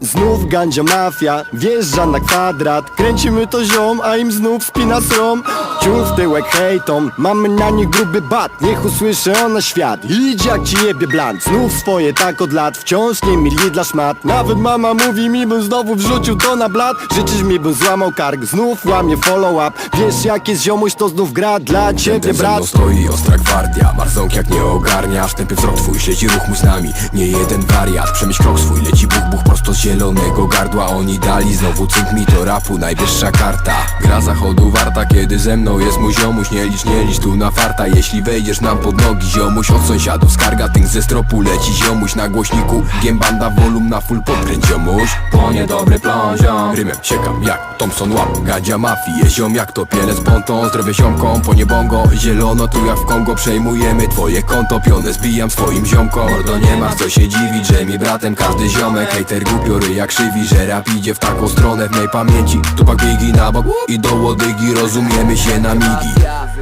Znów gandzia mafia, wjeżdża na kwadrat. Kręcimy to ziom, a im znów spina srom Ciul w tyłek hejtom, mamy na nich gruby bat Niech usłyszy ona świat, idź jak ci jebie bland Znów swoje tak od lat, wciąż nie mili dla szmat. Nawet mama mówi mi, bym znowu wrzucił to na blat. Życzysz mi, bym złamał kark, znów łamie follow up Wiesz jak jest ziomuś, to znów gra dla ciebie brat. stoi ostra gwardia Marzonk jak nie ogarnia. Wstępy wzrok twój śledzi ruch mój z nami Nie jeden wariat. Przemyśl krok swój leci buch buch prosto z zielonego gardła. Oni dali znowu cynk mi do rapu Najwyższa karta. Gra zachodu warta Kiedy ze mną jest mój ziomuś Nie licz, nie licz tu na farta. Jeśli wejdziesz nam pod nogi ziomuś Od sąsiadów skarga tynk ze stropu leci ziomuś. Na głośniku Giembanda volum na full podkręć ziomuś. Płonie dobry plon ziom. Rymem siekam jak Thompson łap Gadzia mafii ziom. Jak to pielec ponton Zdrowie ziomkom po niebongo. Zielono tu jak w Kongo Przejmujemy twoje konto. Pionę zbijam swoim ziomkom. Mordo nie ma co się dziwić Że mi bratem każdy ziomek. Hejter głupiory jak krzywi Że rap idzie w taką stronę. W mej pamięci Tupak bigi na bok i do łodygi. Rozumiemy się na migi.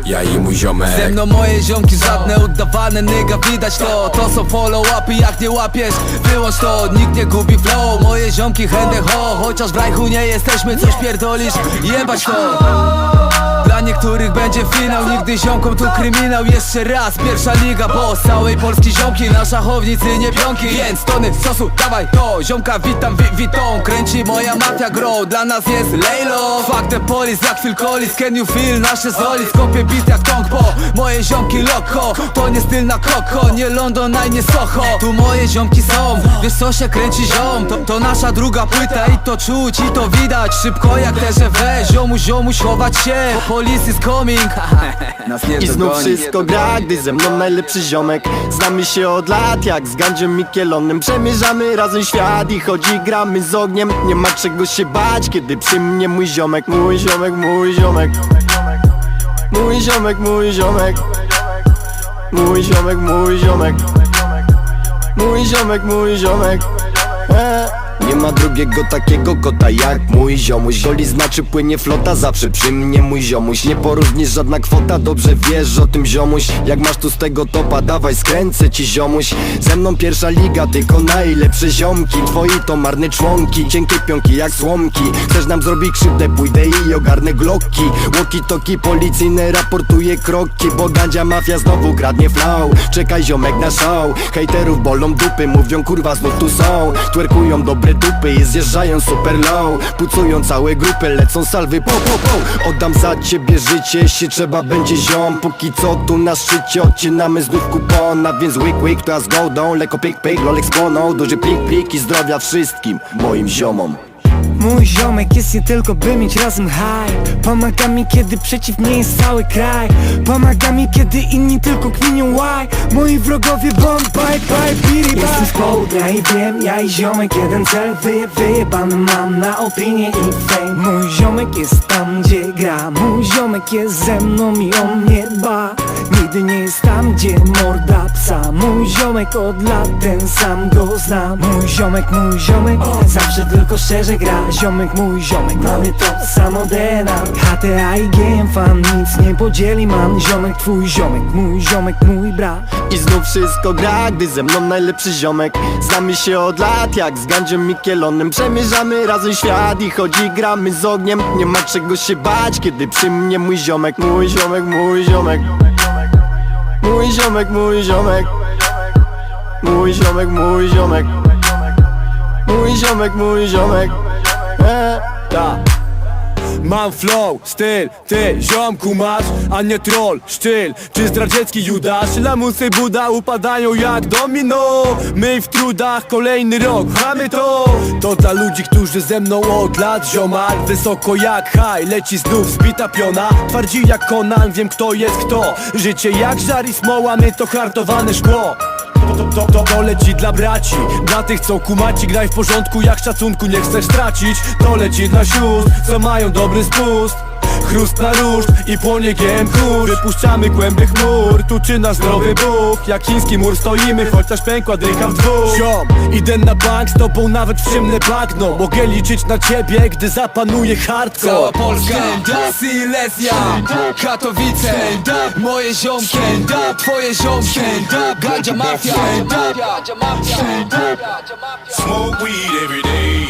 Ja i mój ziomek. Ze mną moje ziomki żadne udawane nyga widać to. To są follow-upy jak nie łapiesz Wyłącz to, nikt nie gubi flow Moje ziomki chętne ho. Chociaż w rajchu nie jesteśmy, coś pierdolisz Jebać to dla niektórych będzie finał, nigdy ziomkom tu kryminał Jeszcze raz, pierwsza liga, bo z całej Polski ziomki Na szachownicy nie pionki, więc tony sosu, dawaj to. Ziomka witam, wi witą, kręci moja mafia grow Dla nas jest Lejlo. Fuck the police, jak Phil Collins, can you feel nasze zoli? Skopię bit jak tong po, moje ziomki loko To nie styl na koko, nie London, a nie Soho. Tu moje ziomki są, wiesz co się kręci ziom? To, to nasza druga płyta i to czuć i to widać. Szybko jak TGW, ziomu, ziomu, chować się Police is coming. Nas nie I znów dogoni. wszystko gra, gdy ze mną najlepszy ziomek. Znamy się od lat, jak z Gandziem Mikielonem Przemierzamy razem świat i chodzi gramy z ogniem. Nie ma czego się bać, kiedy przy mnie mój ziomek Mój ziomek, mój ziomek. Mój ziomek, mój ziomek. Mój ziomek, mój ziomek. Mój ziomek, mój ziomek. E. Nie ma drugiego takiego kota jak mój ziomuś. Goli znaczy płynie flota, zawsze przy mnie mój ziomuś. Nie porównisz żadna kwota, dobrze wiesz o tym ziomuś. Jak masz tu z tego topa, dawaj skręcę ci ziomuś. Ze mną pierwsza liga, tylko najlepsze ziomki. Twoi to marne członki, cienkie pionki jak słomki. Chcesz nam zrobić krzywdę, pójdę i ogarnę glocki Łoki toki policyjne raportuje kroki. Bo gandzia mafia znowu kradnie flow Czekaj ziomek na show Hejterów bolą dupy, mówią kurwa znów tu są. Twerkują dobre dupy i zjeżdżają super low. Pucują całe grupy, lecą salwy po po po. Oddam za ciebie życie, jeśli trzeba będzie ziom. Póki co tu na szczycie odcinamy znów kupona Więc łyk łyk to ja z gołdą, lekko pik pik, lolek z Duży plik plik i zdrowia wszystkim moim ziomom Mój ziomek jest nie tylko by mieć razem high Pomaga mi kiedy przeciw mnie jest cały kraj. Pomaga mi kiedy inni tylko kminią why Moi wrogowie bomb bye bye biri Jestem z południa i wiem ja i ziomek jeden cel Wyje, wyjebany mam na opinię i fame. Mój ziomek jest tam gdzie gra. Mój ziomek jest ze mną i on mnie dba Nigdy nie jest tam gdzie morda psa Mój ziomek od lat ten sam go znam. Mój ziomek, mój ziomek Zawsze tylko szczerze gra. Ziomek, mój ziomek Mamy to samo DNA HTA i GM fan Nic nie podzieli man Ziomek, twój ziomek Mój ziomek, mój brat. I znów wszystko gra, gdy ze mną najlepszy ziomek. Znamy się od lat, jak z Gandziem Mikielonem. Przemierzamy razem świat i chodzi gramy z ogniem. Nie ma czego się bać, kiedy przy mnie mój ziomek Mój ziomek, mój ziomek Mój ziomek, mój ziomek Mój ziomek, mój ziomek Mój ziomek, mój ziomek e. Ta. Mam flow, styl, ty ziomku masz, a nie troll, sztyl. Czy zdradziecki Judasz, lamusy Buda upadają jak domino. My w trudach kolejny rok, mamy to. To dla ludzi, którzy ze mną od lat ziomal. Wysoko jak haj, leci znów zbita piona. Twardzi jak Conan, wiem kto jest kto. Życie jak żar i smoła, my to hartowane szkło to, to, to, to leci dla braci. Dla tych co kumaci graj w porządku Jak szacunku nie chcesz tracić. To leci dla sióstr Co mają dobry spust Chrust na ruszt i płonie GM kurz Wypuszczamy kłęby chmur Tu czy nasz zdrowy Bóg? Jak chiński mur stoimy Chociaż pękła dycha w dwóch. Ziom, idę na bank Z tobą nawet w ciemne bagno. Mogę liczyć na ciebie Gdy zapanuje Cała hardcore Polska, Silesia, Katowice, moje ziomki, twoje ziomki, Gandzia Mafia, Smoke weed every day.